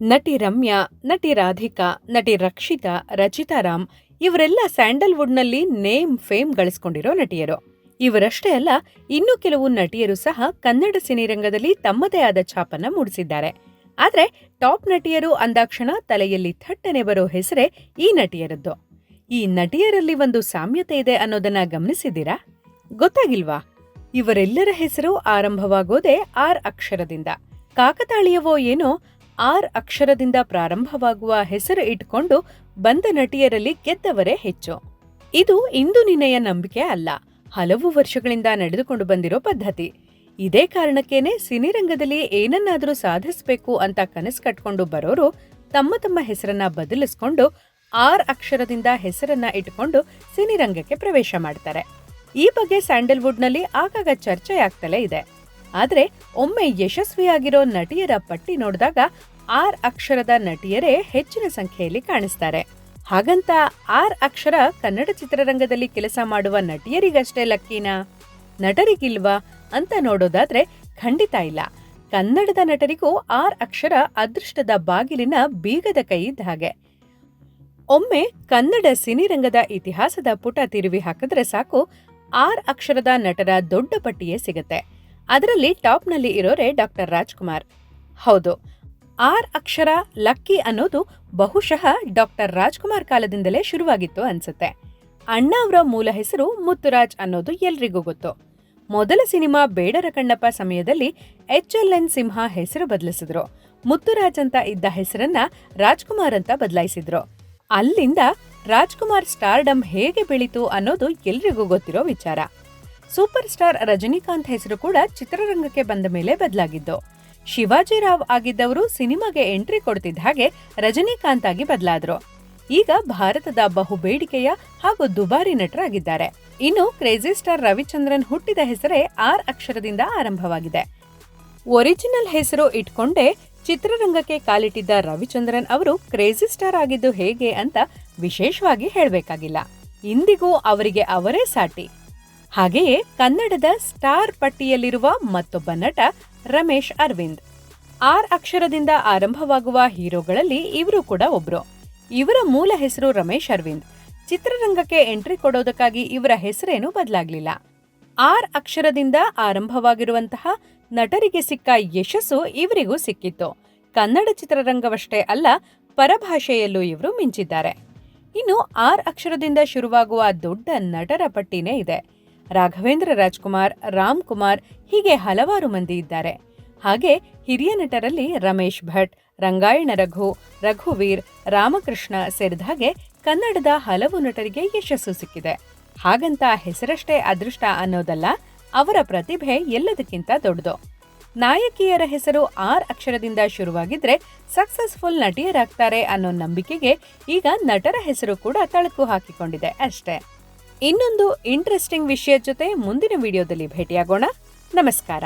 ನಟಿ ರಮ್ಯಾ, ನಟಿ ರಾಧಿಕಾ, ನಟಿ ರಕ್ಷಿತಾ, ರಚಿತಾ ರಾಮ್ ಇವರೆಲ್ಲ ಸ್ಯಾಂಡಲ್ವುಡ್ನಲ್ಲಿ ನೇಮ್ ಫೇಮ್ ಗಳಿಸ್ಕೊಂಡಿರೋ ನಟಿಯರು. ಇವರಷ್ಟೇ ಅಲ್ಲ, ಇನ್ನು ಕೆಲವು ನಟಿಯರು ಸಹ ಕನ್ನಡ ಸಿನಿರಂಗದಲ್ಲಿ ತಮ್ಮದೇ ಆದ ಛಾಪನ್ನ ಮೂಡಿಸಿದ್ದಾರೆ. ಆದ್ರೆ ಟಾಪ್ ನಟಿಯರು ಅಂದಾಕ್ಷಣ ತಲೆಯಲ್ಲಿ ಥಟ್ಟನೆ ಬರೋ ಹೆಸರೇ ಈ ನಟಿಯರದ್ದು. ಈ ನಟಿಯರಲ್ಲಿ ಒಂದು ಸಾಮ್ಯತೆ ಇದೆ ಅನ್ನೋದನ್ನ ಗಮನಿಸಿದ್ದೀರಾ? ಗೊತ್ತಾಗಿಲ್ವಾ? ಇವರೆಲ್ಲರ ಹೆಸರು ಆರಂಭವಾಗೋದೇ ಆರ್ ಅಕ್ಷರದಿಂದ. ಕಾಕತಾಳೀಯವೋ ಏನೋ ಆರ್ ಅಕ್ಷರದಿಂದ ಪ್ರಾರಂಭವಾಗುವ ಹೆಸರು ಇಟ್ಕೊಂಡು ಬಂದ ನಟಿಯರಲ್ಲಿ ಗೆದ್ದವರೇ ಹೆಚ್ಚು. ಇದು ಇಂದು ನಿನ್ನೆಯ ನಂಬಿಕೆ ಅಲ್ಲ, ಹಲವು ವರ್ಷಗಳಿಂದ ನಡೆದುಕೊಂಡು ಬಂದಿರೋ ಪದ್ಧತಿ. ಇದೇ ಕಾರಣಕ್ಕೇನೆ ಸಿನಿರಂಗದಲ್ಲಿ ಏನನ್ನಾದರೂ ಸಾಧಿಸಬೇಕು ಅಂತ ಕನಸು ಕಟ್ಕೊಂಡು ಬರೋರು ತಮ್ಮ ತಮ್ಮ ಹೆಸರನ್ನ ಬದಲಿಸ್ಕೊಂಡು ಆರ್ ಅಕ್ಷರದಿಂದ ಹೆಸರನ್ನ ಇಟ್ಕೊಂಡು ಸಿನಿರಂಗಕ್ಕೆ ಪ್ರವೇಶ ಮಾಡ್ತಾರೆ. ಈ ಬಗ್ಗೆ ಸ್ಯಾಂಡಲ್ವುಡ್ನಲ್ಲಿ ಆಗಾಗ ಚರ್ಚೆಯಾಗ್ತಲೇ ಇದೆ. ಆದ್ರೆ ಒಮ್ಮೆ ಯಶಸ್ವಿಯಾಗಿರೋ ನಟಿಯರ ಪಟ್ಟಿ ನೋಡಿದಾಗ ಆರ್ ಅಕ್ಷರದ ನಟಿಯರೇ ಹೆಚ್ಚಿನ ಸಂಖ್ಯೆಯಲ್ಲಿ ಕಾಣಿಸ್ತಾರೆ. ಹಾಗಂತ ಆರ್ ಅಕ್ಷರ ಕನ್ನಡ ಚಿತ್ರರಂಗದಲ್ಲಿ ಕೆಲಸ ಮಾಡುವ ನಟಿಯರಿಗಷ್ಟೇ ಲಕ್ಕಿನಾ? ನಟರಿಗಿಲ್ವಾ ಅಂತ ನೋಡೋದಾದ್ರೆ ಖಂಡಿತ ಇಲ್ಲ. ಕನ್ನಡದ ನಟರಿಗೂ ಆರ್ ಅಕ್ಷರ ಅದೃಷ್ಟದ ಬಾಗಿಲಿನ ಬೀಗದ ಕೈ ಇದ್ದ ಹಾಗೆ. ಒಮ್ಮೆ ಕನ್ನಡ ಸಿನಿರಂಗದ ಇತಿಹಾಸದ ಪುಟ ತಿರುವಿ ಹಾಕಿದ್ರೆ ಸಾಕು, ಆರ್ ಅಕ್ಷರದ ನಟರ ದೊಡ್ಡ ಪಟ್ಟಿಯೇ ಸಿಗುತ್ತೆ. ಅದರಲ್ಲಿ ಟಾಪ್ನಲ್ಲಿ ಇರೋರೆ ಡಾಕ್ಟರ್ ರಾಜ್ಕುಮಾರ್. ಹೌದು, ಆರ್ ಅಕ್ಷರ ಲಕ್ಕಿ ಅನ್ನೋದು ಬಹುಶಃ ಡಾಕ್ಟರ್ ರಾಜ್ಕುಮಾರ್ ಕಾಲದಿಂದಲೇ ಶುರುವಾಗಿತ್ತು ಅನ್ಸುತ್ತೆ. ಅಣ್ಣ ಅವರ ಮೂಲ ಹೆಸರು ಮುತ್ತುರಾಜ್ ಅನ್ನೋದು ಎಲ್ರಿಗೂ ಗೊತ್ತು. ಮೊದಲ ಸಿನಿಮಾ ಬೇಡರ ಕಣ್ಣಪ್ಪ ಸಮಯದಲ್ಲಿ ಎಚ್ ಎಲ್ ಎನ್ ಸಿಂಹ ಹೆಸರು ಬದಲಿಸಿದ್ರು. ಮುತ್ತುರಾಜ್ ಅಂತ ಇದ್ದ ಹೆಸರನ್ನ ರಾಜ್ಕುಮಾರ್ ಅಂತ ಬದಲಾಯಿಸಿದ್ರು. ಅಲ್ಲಿಂದ ರಾಜ್ಕುಮಾರ್ ಸ್ಟಾರ್ಡಮ್ ಹೇಗೆ ಬೆಳೀತು ಅನ್ನೋದು ಎಲ್ರಿಗೂ ಗೊತ್ತಿರೋ ವಿಚಾರ. ಸೂಪರ್ ಸ್ಟಾರ್ ರಜನಿಕಾಂತ್ ಹೆಸರು ಕೂಡ ಚಿತ್ರರಂಗಕ್ಕೆ ಬಂದ ಮೇಲೆ ಬದಲಾಗಿದ್ದು. ಶಿವಾಜಿರಾವ್ ಆಗಿದ್ದವರು ಸಿನಿಮಾಗೆ ಎಂಟ್ರಿ ಕೊಡ್ತಿದ್ದ ಹಾಗೆ ರಜನಿಕಾಂತ್ ಆಗಿ ಬದಲಾದ್ರು. ಈಗ ಭಾರತದ ಬಹುಬೇಡಿಕೆಯ ಹಾಗೂ ದುಬಾರಿ ನಟರಾಗಿದ್ದಾರೆ. ಇನ್ನು ಕ್ರೇಜಿ ಸ್ಟಾರ್ ರವಿಚಂದ್ರನ್ ಹುಟ್ಟಿದ ಹೆಸರೇ ಆರ್ ಅಕ್ಷರದಿಂದ ಆರಂಭವಾಗಿದೆ. ಒರಿಜಿನಲ್ ಹೆಸರು ಇಟ್ಕೊಂಡೇ ಚಿತ್ರರಂಗಕ್ಕೆ ಕಾಲಿಟ್ಟಿದ್ದ ರವಿಚಂದ್ರನ್ ಅವರು ಕ್ರೇಜಿ ಸ್ಟಾರ್ ಆಗಿದ್ದು ಹೇಗೆ ಅಂತ ವಿಶೇಷವಾಗಿ ಹೇಳಬೇಕಾಗಿಲ್ಲ. ಇಂದಿಗೂ ಅವರಿಗೆ ಅವರೇ ಸಾಟಿ. ಹಾಗೆಯೇ ಕನ್ನಡದ ಸ್ಟಾರ್ ಪಟ್ಟಿಯಲ್ಲಿರುವ ಮತ್ತೊಬ್ಬ ನಟ ರಮೇಶ್ ಅರವಿಂದ್. ಆರ್ ಅಕ್ಷರದಿಂದ ಆರಂಭವಾಗುವ ಹೀರೋಗಳಲ್ಲಿ ಇವರು ಕೂಡ ಒಬ್ರು. ಇವರ ಮೂಲ ಹೆಸರು ರಮೇಶ್ ಅರವಿಂದ್. ಚಿತ್ರರಂಗಕ್ಕೆ ಎಂಟ್ರಿ ಕೊಡೋದಕ್ಕಾಗಿ ಇವರ ಹೆಸರೇನು ಬದಲಾಗ್ಲಿಲ್ಲ. ಆರ್ ಅಕ್ಷರದಿಂದ ಆರಂಭವಾಗಿರುವಂತಹ ನಟರಿಗೆ ಸಿಕ್ಕ ಯಶಸ್ಸು ಇವರಿಗೂ ಸಿಕ್ಕಿತ್ತು. ಕನ್ನಡ ಚಿತ್ರರಂಗವಷ್ಟೇ ಅಲ್ಲ, ಪರಭಾಷೆಯಲ್ಲೂ ಇವರು ಮಿಂಚಿದ್ದಾರೆ. ಇನ್ನು ಆರ್ ಅಕ್ಷರದಿಂದ ಶುರುವಾಗುವ ದೊಡ್ಡ ನಟರ ಪಟ್ಟಿನೇ ಇದೆ. ರಾಘವೇಂದ್ರ ರಾಜ್ಕುಮಾರ್, ರಾಮ್ ಕುಮಾರ್ ಹೀಗೆ ಹಲವಾರು ಮಂದಿ ಇದ್ದಾರೆ. ಹಾಗೆ ಹಿರಿಯ ನಟರಲ್ಲಿ ರಮೇಶ್ ಭಟ್, ರಂಗಾಯಣ ರಘು, ರಘುವೀರ್, ರಾಮಕೃಷ್ಣ ಸೇರಿದ ಹಾಗೆ ಕನ್ನಡದ ಹಲವು ನಟರಿಗೆ ಯಶಸ್ಸು ಸಿಕ್ಕಿದೆ. ಹಾಗಂತ ಹೆಸರಷ್ಟೇ ಅದೃಷ್ಟ ಅನ್ನೋದಲ್ಲ, ಅವರ ಪ್ರತಿಭೆ ಎಲ್ಲದಕ್ಕಿಂತ ದೊಡ್ಡದು. ನಾಯಕಿಯರ ಹೆಸರು ಆರ್ ಅಕ್ಷರದಿಂದ ಶುರುವಾಗಿದ್ರೆ ಸಕ್ಸಸ್ಫುಲ್ ನಟಿಯರಾಗ್ತಾರೆ ಅನ್ನೋ ನಂಬಿಕೆಗೆ ಈಗ ನಟರ ಹೆಸರು ಕೂಡ ತಳಕು ಹಾಕಿಕೊಂಡಿದೆ ಅಷ್ಟೇ. ಇನ್ನೊಂದು ಇಂಟ್ರೆಸ್ಟಿಂಗ್ ವಿಷಯದ ಜೊತೆ ಮುಂದಿನ ವಿಡಿಯೋದಲ್ಲಿ ಭೇಟಿಯಾಗೋಣ. ನಮಸ್ಕಾರ.